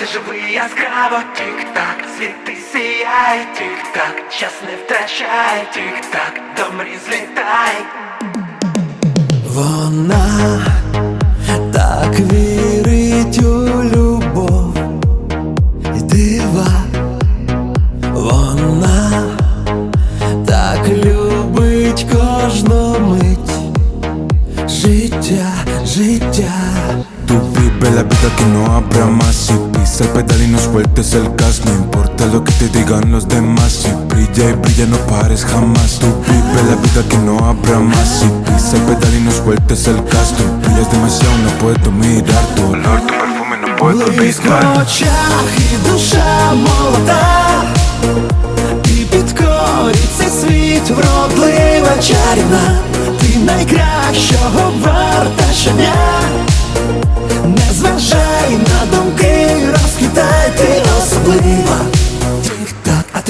ти живий яскраво, тік-так, світи сіяй, тік-так, час не втрачай, тік-так, до мрій злітай. Вона так вірить у любов і дива, вона так любить кожну мить життя, життя. Tú vive la vida que no habrá más Si pisa el pedal y no sueltes el gas No importa lo que te digan los demás Si brilla y brilla no pares jamás Tú vive la vida que no habrá más Si pisa el pedal y no sueltes el gas Tú brillas demasiado, no puedo mirar Tu olor, tu perfume no puedo Близько в olvidar очах і душа молода Ти підкорить цей світ вродлива чарівна Ти найкращого варта щодня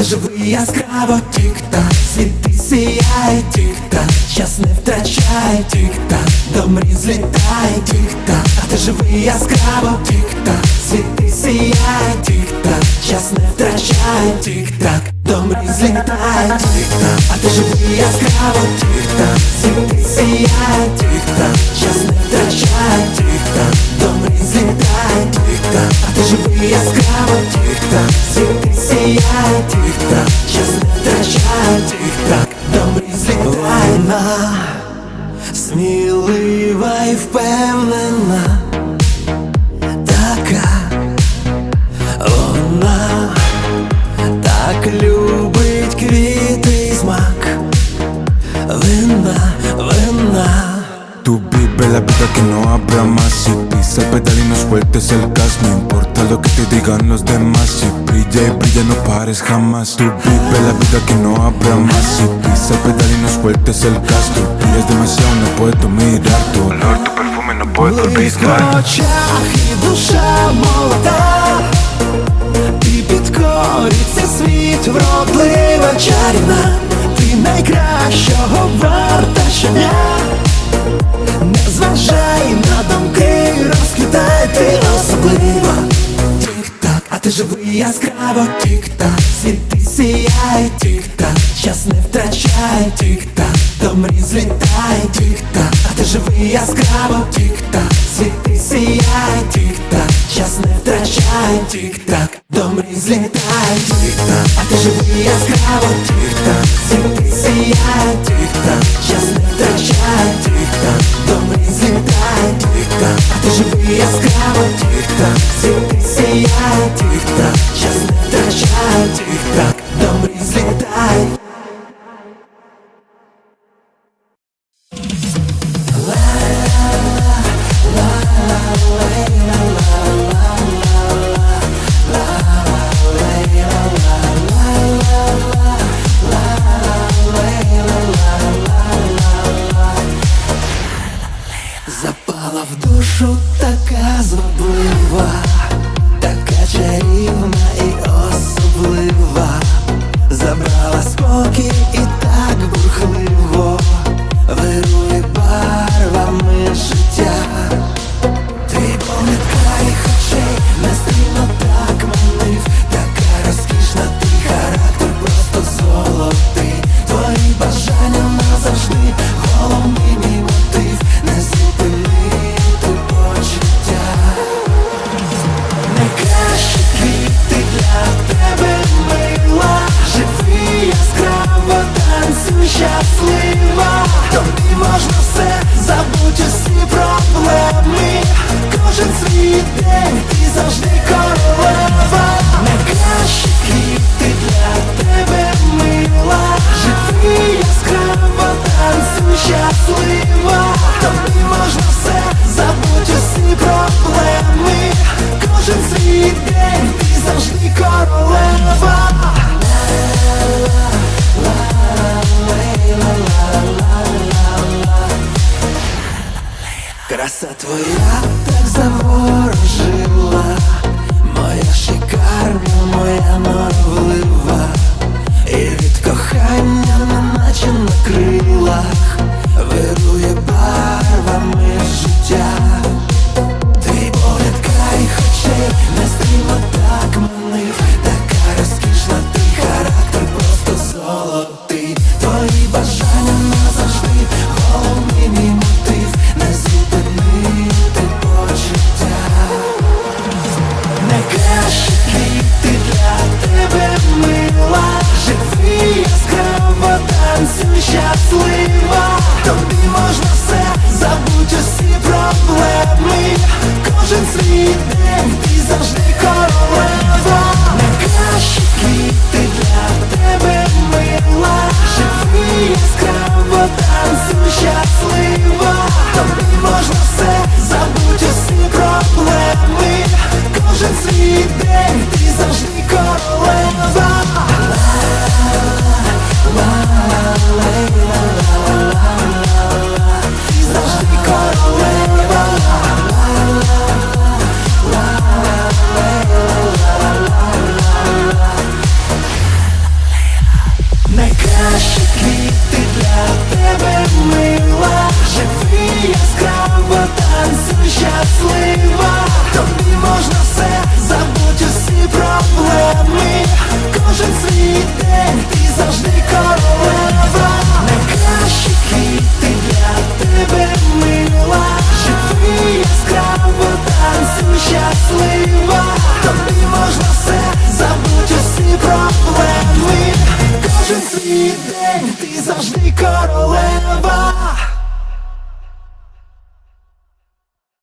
ти живий яскраво, тік-так, світи сіяй, тік-так, час не втрачай, тік-так, до мрій злітай, тік-так, а ти живий яскраво, тік-так, світи сіяй, тік-так, час не втрачай, тік-так, до мрій злітай, тік-так, а ти живий яскраво, тік-так, світи сіяй, тік-так, час не втрачай, тік-так, Смілива і впевнена, така вона так любить квіти смак, вина. Tú vive la vida que no habrá más Si pisa el pedal y no sueltes el gas No importa lo que te digan los demás Si brilla y brilla no pares jamás Tú vive la vida que no habrá más Si pisa el pedal y no sueltes el gas Tú brillas demasiado, no puedo mirar Tu olor, tu perfume no puedo Близько в olvidar очах і душа молода Ти підкорить цей світ вродлива чарівна Ти найкращого ти живий яскраво, тік-так, світи сіяй, тік-так, час не втрачай, тік-так, до мрій злітай, тік-так, а ти живий яскраво, тік-так, світи сіяй, тік-так, час не втрачай, тік-так, до мрій злітай, тік-так, а ти живий яскраво, тік-так, світи сіяй, тік-так, час не втрачай, тік-так, до мрій злітай, тік-так, а ти живий яскраво, тік-так, світи сіяй, тік-так, душу така зваблива, така чарівна і особлива, забрала спокій Краса твоя так заворожила, моя шикарна, моя норовлива,